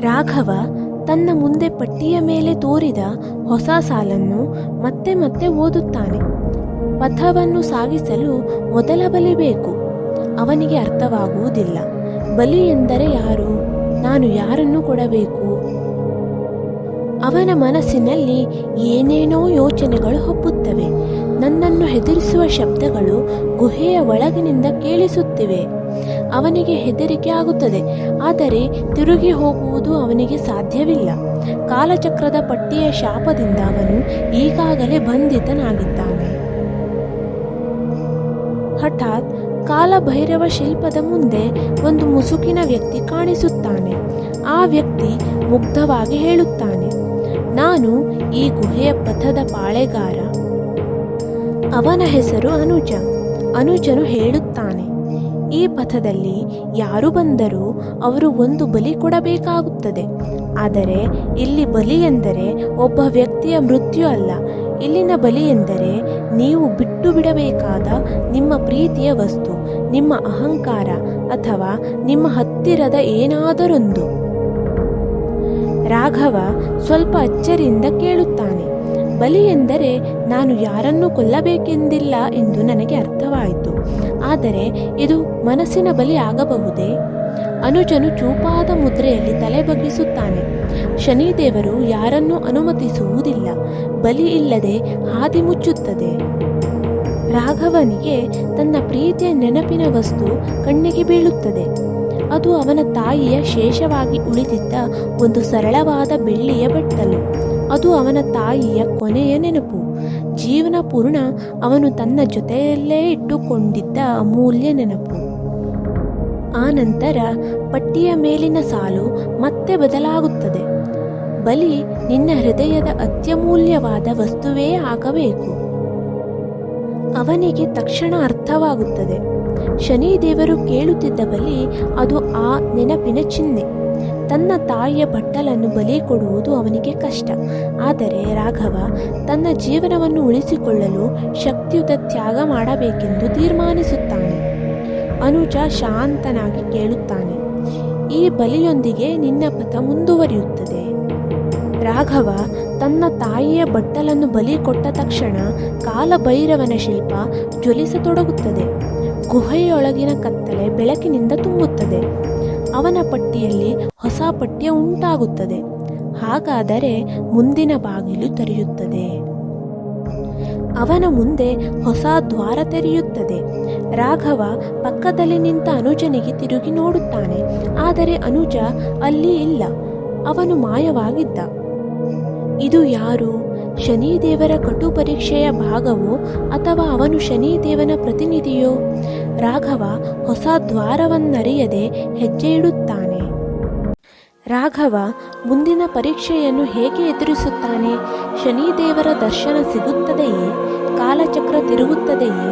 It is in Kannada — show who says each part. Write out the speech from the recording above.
Speaker 1: ರಾಘವ ತನ್ನ ಮುಂದೆ ಪಟ್ಟಿಯ ಮೇಲೆ ತೋರಿದ ಹೊಸ ಸಾಲನ್ನು ಮತ್ತೆ ಮತ್ತೆ ಓದುತ್ತಾನೆ. ಪಥವನ್ನು ಸಾಗಿಸಲು ಮೊದಲ ಬಲಿ ಬೇಕು. ಅವನಿಗೆ ಅರ್ಥವಾಗುವುದಿಲ್ಲ. ಬಲಿ ಎಂದರೆ ಯಾರು? ನಾನು ಯಾರನ್ನು ಕೊಡಬೇಕು? ಅವನ ಮನಸ್ಸಿನಲ್ಲಿ ಏನೇನೋ ಯೋಚನೆಗಳು ಹಬ್ಬುತ್ತವೆ. ನನ್ನನ್ನು ಹೆದರಿಸುವ ಶಬ್ದಗಳು ಗುಹೆಯ ಒಳಗಿನಿಂದ ಕೇಳಿಸುತ್ತಿವೆ. ಅವನಿಗೆ ಹೆದರಿಕೆ ಆಗುತ್ತದೆ. ಆದರೆ ತಿರುಗಿ ಹೋಗುವುದು ಅವನಿಗೆ ಸಾಧ್ಯವಿಲ್ಲ. ಕಾಲಚಕ್ರದ ಪಟ್ಟಿಯ ಶಾಪದಿಂದ ಅವನು ಈಗಾಗಲೇ ಬಂಧಿತನಾಗಿದ್ದಾನೆ. ಹಠಾತ್ ಕಾಲಭೈರವ ಶಿಲ್ಪದ ಮುಂದೆ ಒಂದು ಮುಸುಕಿನ ವ್ಯಕ್ತಿ ಕಾಣಿಸುತ್ತಾನೆ. ಆ ವ್ಯಕ್ತಿ ಮುಗ್ಧವಾಗಿ ಹೇಳುತ್ತಾನೆ, ನಾನು ಈ ಗುಹೆಯ ಪಥದ ಪಾಳೆಗಾರ. ಅವನ ಹೆಸರು ಅನುಜ, ಅನುಜನು ಹೇಳುತ್ತಾನೆ. ಈ ಪಥದಲ್ಲಿ ಯಾರು ಬಂದರೂ ಅವರು ಒಂದು ಬಲಿ ಕೊಡಬೇಕಾಗುತ್ತದೆ. ಆದರೆ ಇಲ್ಲಿ ಬಲಿ ಎಂದರೆ ಒಬ್ಬ ವ್ಯಕ್ತಿಯ ಮೃತ್ಯು ಅಲ್ಲ. ಇಲ್ಲಿನ ಬಲಿ ಎಂದರೆ ನೀವು ಬಿಟ್ಟು ಬಿಡಬೇಕಾದ ನಿಮ್ಮ ಪ್ರೀತಿಯ ವಸ್ತು, ನಿಮ್ಮ ಅಹಂಕಾರ ಅಥವಾ ನಿಮ್ಮ ಹತ್ತಿರದ ಏನಾದರೊಂದು. ರಾಘವ ಸ್ವಲ್ಪ ಅಚ್ಚರಿಯಿಂದ ಕೇಳುತ್ತಾನೆ, ಬಲಿ ಎಂದರೆ ನಾನು ಯಾರನ್ನು ಕೊಲ್ಲಬೇಕೆಂದಿಲ್ಲ ಎಂದು ನನಗೆ ಅರ್ಥವಾಯಿತು. ಆದರೆ ಇದು ಮನಸ್ಸಿನ ಬಲಿ ಆಗಬಹುದೇ? ಅನುಜನು ಚೂಪಾದ ಮುದ್ರೆಯಲ್ಲಿ ತಲೆ ಬಗ್ಗಿಸುತ್ತಾನೆ. ಶನಿದೇವರು ಯಾರನ್ನು ಅನುಮತಿಸುವುದಿಲ್ಲ, ಬಲಿ ಇಲ್ಲದೆ ಹಾದಿ ಮುಚ್ಚುತ್ತದೆ. ರಾಘವನಿಗೆ ತನ್ನ ಪ್ರೀತಿಯ ನೆನಪಿನ ವಸ್ತು ಕಣ್ಣಿಗೆ ಬೀಳುತ್ತದೆ. ಅದು ಅವನ ತಾಯಿಯ ಶೇಷವಾಗಿ ಉಳಿದಿದ್ದ ಒಂದು ಸರಳವಾದ ಬೆಳ್ಳಿಯ ಬಟ್ಟಲು ಅದು ಅವನ ತಾಯಿಯ ಕೊನೆಯ ನೆನಪು. ಜೀವನ ಪೂರ್ಣ, ಅವನು ತನ್ನ ಜೊತೆಯಲ್ಲೇ ಇಟ್ಟುಕೊಂಡಿದ್ದ ಅಮೂಲ್ಯ ನೆನಪು. ಆ ನಂತರ ಪಟ್ಟಿಯ ಮೇಲಿನ ಸಾಲು ಮತ್ತೆ ಬದಲಾಗುತ್ತದೆ. ಬಲಿ ನಿನ್ನ ಹೃದಯದ ಅತ್ಯಮೂಲ್ಯವಾದ ವಸ್ತುವೇ ಆಗಬೇಕು. ಅವನಿಗೆ ತಕ್ಷಣ ಅರ್ಥವಾಗುತ್ತದೆ. ಶನಿದೇವರು ಕೇಳುತ್ತಿದ್ದ ಬಲಿ ಅದು ಆ ನೆನಪಿನ ಚಿಹ್ನೆ. ತನ್ನ ತಾಯಿಯ ಬಟ್ಟಲನ್ನು ಬಲಿ ಕೊಡುವುದು ಅವನಿಗೆ ಕಷ್ಟ. ಆದರೆ ರಾಘವ ತನ್ನ ಜೀವನವನ್ನು ಉಳಿಸಿಕೊಳ್ಳಲು ಶಕ್ತಿಯುತ ತ್ಯಾಗ ಮಾಡಬೇಕೆಂದು ತೀರ್ಮಾನಿಸುತ್ತಾನೆ. ಅನುಜ ಶಾಂತನಾಗಿ ಕೇಳುತ್ತಾನೆ, ಈ ಬಲಿಯೊಂದಿಗೆ ನಿನ್ನ ಪಥ ಮುಂದುವರಿಯುತ್ತದೆ. ರಾಘವ ತನ್ನ ತಾಯಿಯ ಬಟ್ಟಲನ್ನು ಬಲಿ ಕೊಟ್ಟ ತಕ್ಷಣ ಕಾಲಭೈರವನ ಶಿಲ್ಪ ಜ್ವಲಿಸತೊಡಗುತ್ತದೆ. ಗುಹೆಯೊಳಗಿನ ಕತ್ತಲೆ ಬೆಳಕಿನಿಂದ ತುಂಬುತ್ತದೆ. ಅವನ ಪಟ್ಟಿಯಲ್ಲಿ ಹೊಸ ಪಠ್ಯ ಉಂಟಾಗುತ್ತದೆ. ಹಾಗಾದರೆ ಮುಂದಿನ ಬಾಗಿಲು ತೆರೆಯುತ್ತದೆ. ಅವನ ಮುಂದೆ ಹೊಸ ದ್ವಾರ ತೆರೆಯುತ್ತದೆ. ರಾಘವ ಪಕ್ಕದಲ್ಲಿ ನಿಂತ ಅನುಜನಿಗೆ ತಿರುಗಿ ನೋಡುತ್ತಾನೆ. ಆದರೆ ಅನುಜ ಅಲ್ಲಿ ಇಲ್ಲ. ಅವನು ಮಾಯವಾಗಿದ್ದ. ಇದು ಯಾರು? ಶನಿದೇವರ ಕಟು ಪರೀಕ್ಷೆಯ ಭಾಗವೋ ಅಥವಾ ಅವನು ಶನಿದೇವನ ಪ್ರತಿನಿಧಿಯೋ? ರಾಘವ ಹೊಸ ದ್ವಾರವನ್ನರಿಯದೆ ಹೆಜ್ಜೆ ಇಡುತ್ತಾನೆ ರಾಘವ ಮುಂದಿನ ಪರೀಕ್ಷೆಯನ್ನು ಹೇಗೆ ಎದುರಿಸುತ್ತಾನೆ? ಶನಿದೇವರ ದರ್ಶನ ಸಿಗುತ್ತದೆಯೇ? ಕಾಲಚಕ್ರ ತಿರುಗುತ್ತದೆಯೇ?